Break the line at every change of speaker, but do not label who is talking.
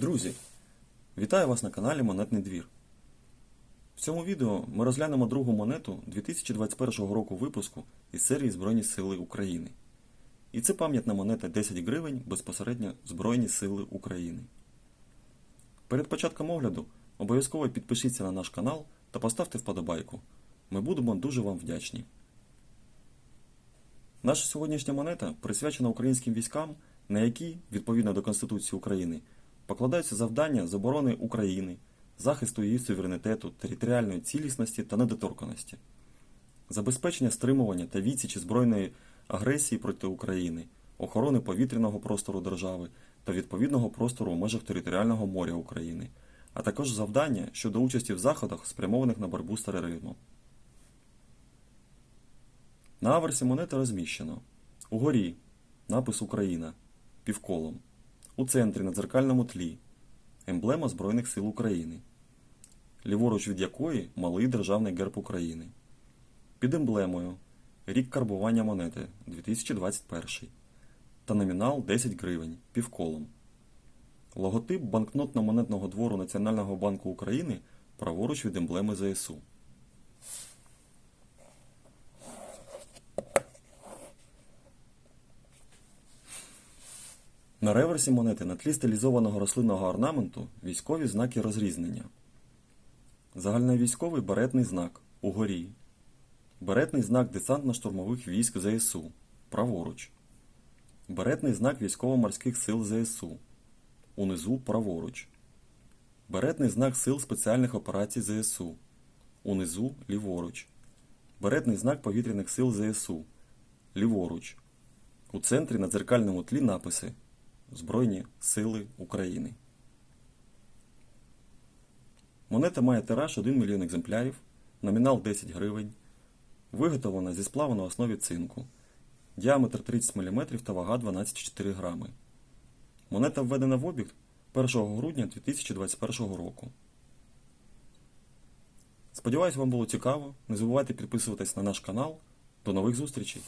Друзі, вітаю вас на каналі Монетний двір. В цьому відео ми розглянемо другу монету 2021 року випуску із серії Збройні Сили України. І це пам'ятна монета 10 гривень безпосередньо Збройні Сили України. Перед початком огляду обов'язково підпишіться на наш канал та поставте вподобайку. Ми будемо дуже вам вдячні. Наша сьогоднішня монета присвячена українським військам, на які, відповідно до Конституції України, покладаються завдання з оборони України, захисту її суверенітету, територіальної цілісності та недоторканості, забезпечення стримування та відсічі збройної агресії проти України, охорони повітряного простору держави та відповідного простору в межах територіального моря України, а також завдання щодо участі в заходах, спрямованих на боротьбу з тероризмом. На аверсі монети розміщено. Угорі. Напис Україна півколом, у центрі на дзеркальному тлі емблема Збройних сил України, ліворуч від якої малий державний герб України. Під емблемою рік карбування монети 2021 та номінал 10 гривень півколом. Логотип банкнотно-монетного двору Національного банку України праворуч від емблеми ЗСУ. На реверсі монети на тлі стилізованого рослинного орнаменту військові знаки розрізнення. Загальновійськовий беретний знак угорі. Беретний знак десантно-штурмових військ ЗСУ праворуч. Беретний знак військово-морських сил ЗСУ. Унизу праворуч. Беретний знак Сил спеціальних операцій ЗСУ. Унизу ліворуч. Беретний знак повітряних сил ЗСУ. Ліворуч. У центрі на дзеркальному тлі написи Збройні Сили України. Монета має тираж 1 мільйон екземплярів, номінал 10 гривень, виготовлена зі сплаву на основі цинку, діаметр 30 мм та вага 12,4 грами. Монета введена в обіг 1 грудня 2021 року. Сподіваюсь, вам було цікаво. Не забувайте підписуватись на наш канал. До нових зустрічей!